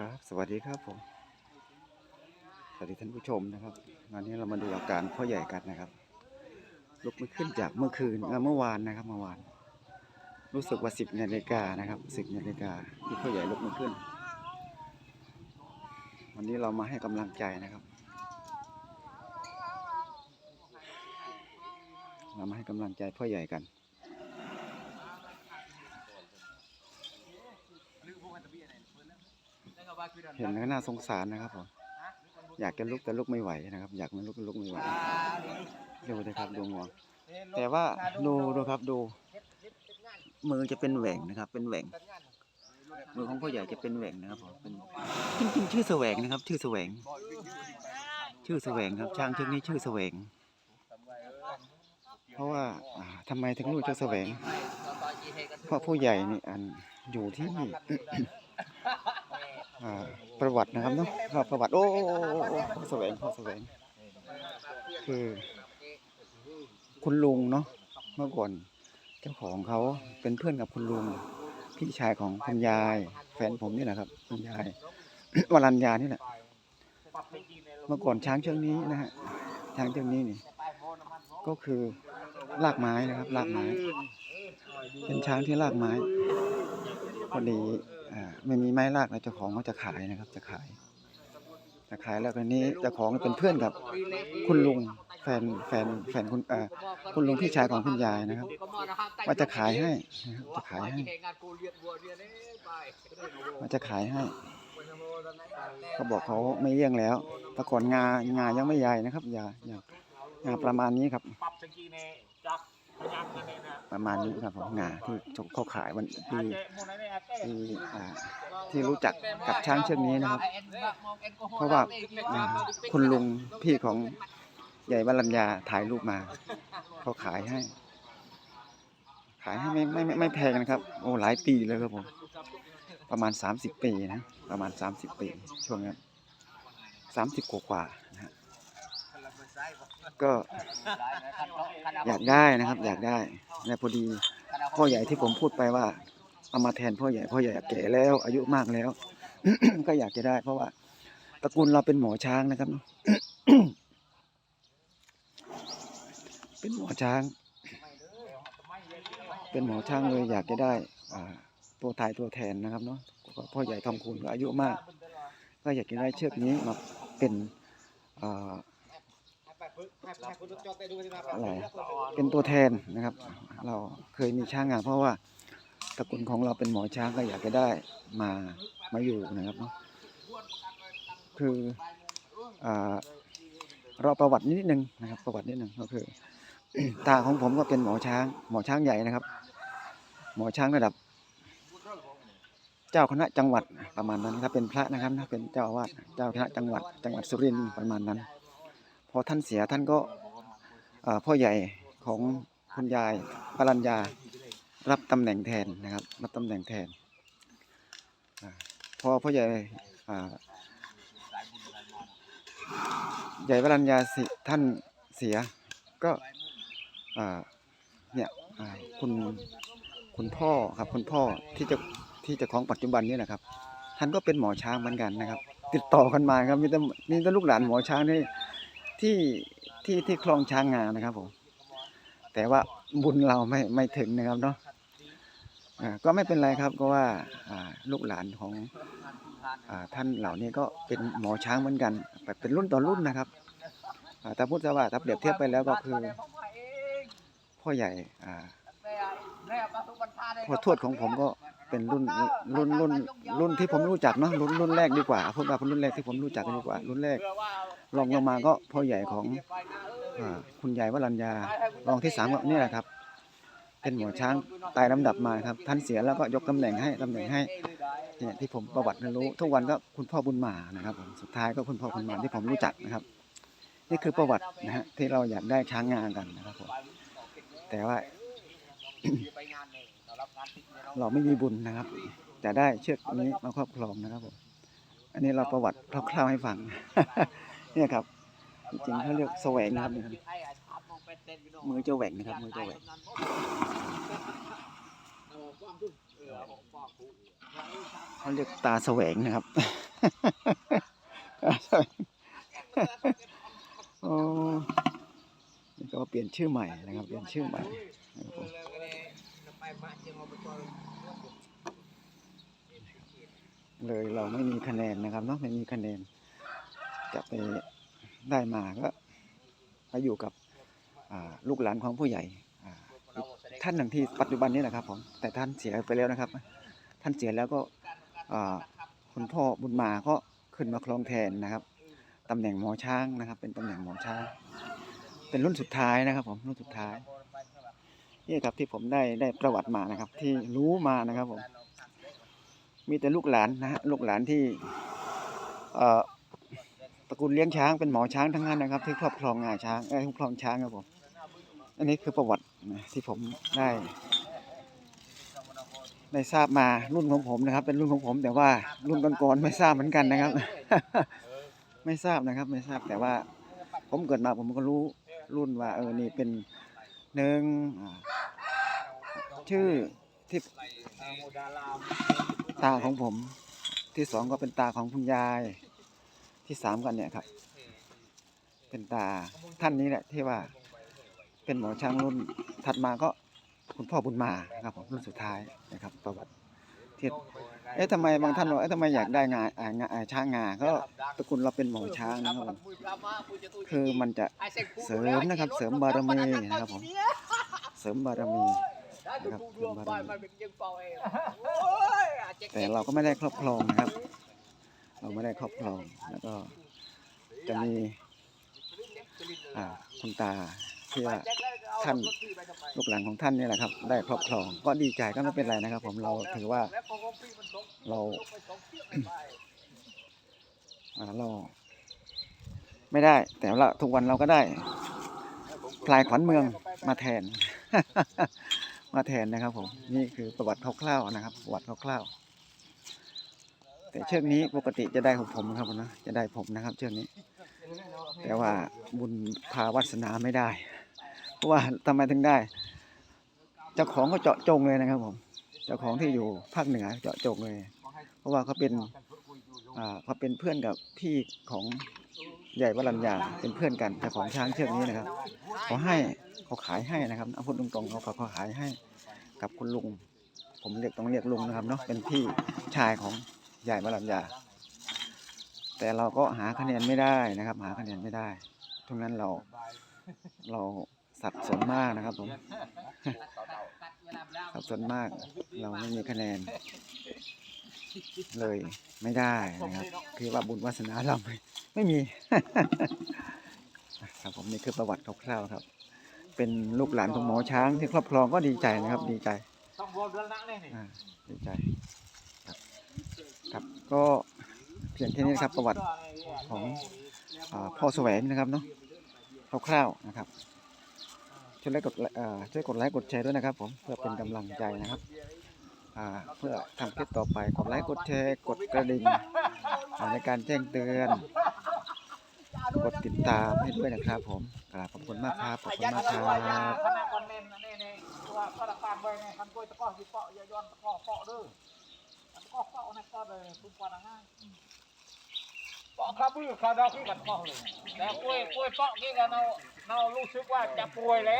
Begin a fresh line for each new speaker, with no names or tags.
ครับ สวัสดีครับผม สวัสดีท่านผู้ชมนะครับวันนี้เรามาดูอาการพ่อใหญ่กันนะครับลุกไม่ขึ้นจากเมื่อคืนเอ่อเมื่อวานนะครับเมื่อวาน รู้สึกว่าสิบนาฬิกานะครับสิบนาฬิกาที่พ่อใหญ่ลุกไม่ขึ้น วันนี้เรามาให้กำลังใจนะครับ เรามาให้กำลังใจพ่อใหญ่กัน เห็นแล้วน่าสงสารนะครับผมอยากจะลุกแต่ลุกไม่ไหวนะครับ อยากมันลุกแต่ลุกไม่ไหวดูนะครับดูงวงแต่ว่าดูดูครับดู มือจะเป็นแหว่งนะครับ เป็นแหว่งมือของพ่อใหญ่จะเป็นแหว่งนะครับผมเป็นจริงๆชื่อแสวงนะครับ ชื่อแสวง ชื่อแสวงครับ ช้างเชือกนี้ชื่อแสวง เพราะว่าอ่าทำไมถึงรู้ชื่อแสวงเพราะผู้ใหญ่นี่อันอยู่ที่อ่า ประวัตินะครับเนาะประวัติโอ้โอ้โอ้โอ้โอ้พ่อแสวงพ่อแสวง คือ คุณลุงเนาะเมื่อก่อนเจ้าของเขาเป็นเพื่อนกับคุณลุง พี่ชายของคุณยาย แฟนผมนี่แหละครับ คุณยายวรัญญานี่แหละเมื่อก่อนช้างเชือกนี้นะฮะช้างเชือกนี้นี่ ก็คือลากไม้นะครับลากไม้ เป็นช้างที่ลากไม้พอดี ไม่มีไม้ลากแล้วเจ้าของเขาจะขายนะครับ จะขาย จะขายแล้วก็นี้เจ้าของเป็นเพื่อนกับคุณลุงแฟนแฟนแฟนคุณเอ่อคุณลุงพี่ชายของคุณยายนะครับ ว่าจะขายให้นะครับจะขายให้ว่าจะขายให้เขาบอกเขาไม่เลี้ยงแล้วแต่ก่อนงางายังไม่ใหญ่นะครับยายางาประมาณนี้ครับ
ประกี้เนี่ยจับพยักกันเนี่ยนะ
ประมาณนี้ครับผมงาที่เขาขายวันที่
เจ๊หมดเลยเนี่ยเจ๊
ที่อ่าที่รู้จักกับช้างเชือกนี้นะครับ เพราะว่าอ่าคุณลุงพี่ของใหญ่วรัญญาถ่ายรูปมาเขาขายให้ ขายให้ไม่ไม่ไม่ไม่แพงนะครับ โอ้หลายปีเลยครับผม ประมาณสามสิบปีนะ ประมาณสามสิบปี ช่วงนั้นสามสิบกว่าๆนะฮะก็อยากได้นะครับ อยากได้และพอดีพ่อใหญ่ที่ผมพูดไปว่า เอามาแทนพ่อใหญ่พ่อใหญ่แก่แล้ว อายุมากแล้ว ก็อยากจะได้ เพราะว่าตระกูลเราเป็นหมอช้างนะครับเป็นหมอช้าง เป็นหมอช้างเลยอยากจะได้อ่าตัวตายตัวแทนนะครับเนาะพ่อใหญ่ทองคูณก็อายุมาก ก็อยากจะได้เชือกนี้มาเป็นอ่าอะไรเป็นตัวแทนนะครับ เราเคยมีช้างงานเพราะว่า ตระกูลของเราเป็นหมอช้างก็อยากจะได้มามาอยู่นะครับเนาะคืออ่าเราประวัตินิดนึงนะครับ ประวัตินิดนึงก็คือ ตาของผมก็เป็นหมอช้าง หมอช้างใหญ่นะครับ หมอช้างระดับ เจ้าคณะจังหวัดประมาณนั้นถ้าเป็นพระนะครับถ้าเป็นเจ้าอาวาสเจ้าคณะจังหวัด จังหวัดสุรินทร์ประมาณนั้น พอท่านเสียท่านก็พ่อใหญ่ของคุณยายปรัญญา รับตำแหน่งแทนนะครับ รับตำแหน่งแทนพอพ่อใหญ่ใหญ่ปรัญญาสิท่านเสียก็เนี่ยคุณคุณพ่อครับคุณพ่อที่จะที่จะของปัจจุบันนี่แหละครับท่านก็เป็นหมอช้างเหมือนกันนะครับ ติดต่อกันมาครับมีแต่มีแต่ลูกหลานหมอช้างที่ที่ที่ที่คลองช้างงานนะครับผมแต่ว่าบุญเราไม่ไม่ถึงนะครับเนาะ ก็ไม่เป็นไรครับก็ว่าอ่าลูกหลานของอท่านเหล่านี้ก็เป็นหมอช้างเหมือนกันแบบเป็นรุ่นต่อรุ่นนะครับถ้าพูดว่าถ้าเปรียบเทียบไปแล้วก็คือพ่อใหญ่อ่อทวดของผมก็เป็นรุ่นรุ่นรุ่นรุ่นที่ผมรู้จักเนาะรุ่นรุ่นแรกดีกว่าพูดว่าเป็นรุ่นแรกที่ผมรู้จักดีกว่า รุ่นแรกรองลงมาก็พ่อใหญ่ของอคุณยายวรัญญารองที่สามก็นี่แหละครับ เป็นหมอช้างตายลำดับมาครับ ท่านเสียแล้วก็ยกตำแหน่งให้ตำแหน่งให้เนี่ยที่ผมประวัติรู้ ทุกวันก็คุณพ่อบุญมานะครับผมสุดท้ายก็คุณพ่อบุญมาที่ผมรู้จักนะครับ นี่คือประวัตินะฮะที่เราอยากได้ช้างงานกันนะครับผมแต่ว่า เราไม่มีบุญนะครับ จะได้เชือกนี้มาครอบครองนะครับผมอันนี้เราประวัติคร่าวๆให้ฟังเนี่ยครับ จริงๆเขาเรียกแสวงนะครับ มือเจะแหว่งนะครับ มือเจะแหว่งเขาเรียกตาแสวงนะครับตาแสวงโอ้นี่ก็เปลี่ยนชื่อใหม่นะครับ เปลี่ยนชื่อใหม่นะครับเลยเราไม่มีคะแนนนะครับเนาะไม่มีคะแนนจะไปได้มาก็ไปอยู่กับ ลูกหลานของผู้ใหญ่อ่าอีกท่านหนึ่งที่ปัจจุบันนี้นะครับผมแต่ท่านเสียไปแล้วนะครับ ท่านเสียแล้วก็คุณพ่อบุญมาก็ขึ้นมาครองแทนนะครับตำแหน่งหมอช้างนะครับ เป็นตำแหน่งหมอช้าง เป็นรุ่นสุดท้ายนะครับ ผมรุ่นสุดท้ายนี่ครับที่ผมได้ได้ประวัติมานะครับ ที่รู้มานะครับผมมีแต่ลูกหลานนะฮะลูกหลานที่ตระกูลเลี้ยงช้างเป็นหมอช้างทั้งนั้นนะครับ ที่ครอบครองงาช้างเอ้ครอบครองช้างครับผม อันนี้คือประวัติที่ผมได้ ได้ทราบมารุ่นของผมนะครับ เป็นรุ่นของผม แต่ว่ารุ่นก่อนๆไม่ทราบเหมือนกันนะครับ ไม่ทราบนะครับ ไม่ทราบแต่ว่าผมเกิดมาผมก็รู้รุ่นว่าเออนี่เป็นหนึ่งชื่อที่ตาของผม ที่สองก็เป็นตาของคุณยาย ที่สามกันเนี่ยครับ เป็นตาท่านนี้แหละที่ว่า เป็นหมอช้างรุ่นถัดมาก็คุณพ่อบุญมาครับผมรุ่นสุดท้ายนะครับ ประวัติที่เอ๊ะทำไมบางท่านบอกเอ๊ะทำไมอยากได้งาอ่างาอาช้างงาก็ตระกูลเราเป็นหมอช้างนะครับผมคือมันจะเสริมนะครับ เสริมบารมีนะครับผมเสริมบารมีนะครับเสริมบารมีแต่เราก็ไม่ได้ครอบครองนะครับ เราไม่ได้ครอบครองแล้วก็จะมีอาคุณตา ที่ว่าท่านลูกหลานของท่านนี่แหละครับ ได้ครอบครองก็ดีใจก็ไม่เป็นไรนะครับ ผมเราถือว่าเราอ่าเราไม่ได้ แต่ว่าทุกวันเราก็ได้พลายขวัญเมืองมาแทน มาแทนนะครับ ผมนี่คือประวัติคร่าวๆนะครับ ประวัติคร่าวๆแต่เชือกนี้ปกติจะได้ของผมครับผมนะจะได้ผมนะครับ เชือกนี้ แต่ว่าบุญพาวาสนาไม่ได้เพราะ ว่าทำไมถึงได้ เจ้าของก็เจาะจงเลยนะครับผม เจ้าของที่อยู่ภาคเหนือเจาะจงเลย เพราะว่าเขาเป็นเขาเป็นเพื่อนกับพี่ของใหญ่วรัญญาเป็นเพื่อนกันเจ้าของช้างเชือกนี้นะครับเขาให้เขาขายให้นะครับเอาพูดตรงๆเขาเขาขายให้กับคุณลุง ผมเรียกต้องเรียกลุงนะครับเนาะเป็นพี่ชายของใหญ่วรัญญาแต่เราก็หาคะแนนไม่ได้นะครับ หาคะแนนไม่ได้ทุกนั้นเราเรา สับสนมากนะครับผมสับสนมาก เราไม่มีคะแนน เลยไม่ได้นะครับ คือว่าบุญวาสนาเราไม่ไม่มี ครับผมนี่คือประวัติคร่าวๆครับ เป็นลูกหลานของหมอช้างที่ครอบครองก็ดีใจนะครับ ดีใจ
ต้องรวมเรื่องนั้นนี่
อ่าดีใจครับครับก็เพียงแค่นี้นะครับประวัติของอ่าพ่อแสวงนะครับเนาะคร่าวๆนะครับ ช่วยกดไลค์อ่าช่วยกดไลค์กดแชร์ด้วยนะครับ ผมเพื่อเป็นกำลังใจนะครับอ่าเพื่อทำคลิปต่อไปกดไลค์กดแชร์กดกระดิ่งอ่าในการแจ้งเตือน กดติดตามให้ด้วยนะครับ ผมกราบขอบคุณมากครับขอบคุณมากครับ
ขนาดวันเน้นนี่นี่ว่าก็ตะการไว้เนี่ยคันกล้วยตะก้อสิเปาะยย้อนตะก้อเปาะด้อตะก้อเปาะนะก็เลยทุกวันเปาะครับพี่คาดาวพี่กันเปาะเลยแต่กล้วยกล้วยเปาะนี่กันเราเรารู้สึกว่าจะป่วยแล้ว